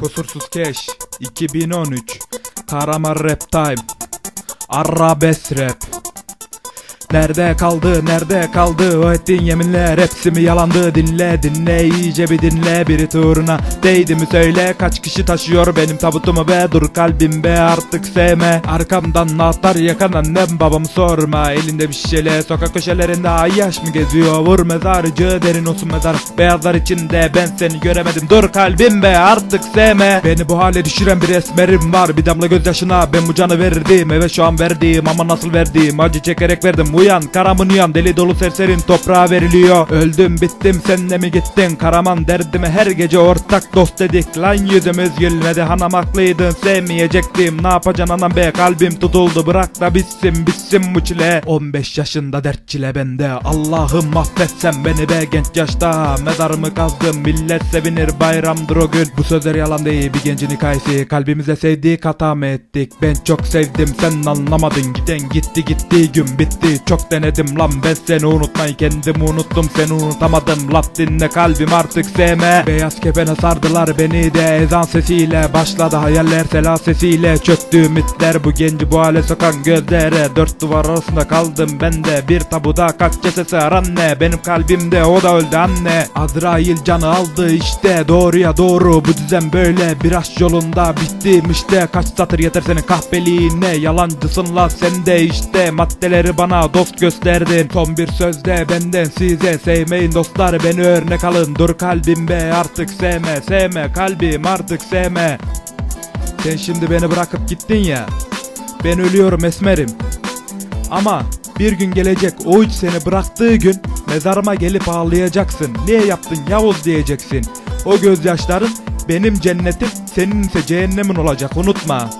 Kusursuz Keş 2013 Karamar Rap Time. Arabes Rap Nerede kaldı nerede kaldı? O ettiğin yeminler hepsi mi yalandı? Dinle dinle iyice bir dinle. Biri turuna değdi mi söyle. Kaç kişi taşıyor benim tabutumu be? Dur kalbim be artık sevme. Arkamdan nahtar yakan annem babamı sorma. Elinde bir şişele sokak köşelerinde ayyaş mı geziyor? Vur mezarcı derin olsun mezar. Beyazlar içinde ben seni göremedim. Dur kalbim be artık sevme. Beni bu hale düşüren bir esmerim var. Bir damla gözyaşına ben bu canı verirdim eve şu an verdiğim ama nasıl verdiğim? Acı çekerek verdim uyan karamın uyan deli dolu serserin toprağa veriliyor. Öldüm bittim sen de mi gittin? Karaman derdime her gece ortak dost dedik. Lan yüzümüz gülmedi hanım haklıydın sevmeyecektim. Ne yapacaksın anam be kalbim tutuldu bırak da bitsin bitsin bu çile. 15 yaşında dert çile bende Allah'ım affetsen beni be genç yaşta. Mezarımı kazdım millet sevinir bayramdır o gün. Bu sözler yalan değil bir gencin hikayesi. Kalbimize sevdiği hata mı ettik? Ben çok sevdim sen anlamadın. Giden gitti gitti gün bitti çok denedim lan ben seni unutmayı kendimi unuttum. Seni unutamadım laf dinle kalbim artık sevme. Beyaz kefene sardılar beni de. Ezan sesiyle başladı hayaller sela sesiyle çöktü ümitler bu genci bu hale sokan gözlere. Dört duvar arasında kaldım ben de. Bir tabuda kaç cesesi anne benim kalbimde o da öldü anne. Azrail canı aldı işte. Doğruya doğru bu düzen böyle. Bir aşk yolunda bittim işte. Kaç satır yeter senin kahpeliğine. Yalancısın la sen de işte. Maddeleri bana dost gösterdin son bir sözde benden size sevmeyin dostlar beni örnek alın dur kalbim be artık sevme sevme kalbim artık sevme sen şimdi beni bırakıp gittin ya ben ölüyorum esmerim ama bir gün gelecek o üç seni bıraktığı gün mezarıma gelip ağlayacaksın. Niye yaptın Yavuz diyeceksin. O gözyaşların benim cennetim senin ise cehennemin olacak unutma.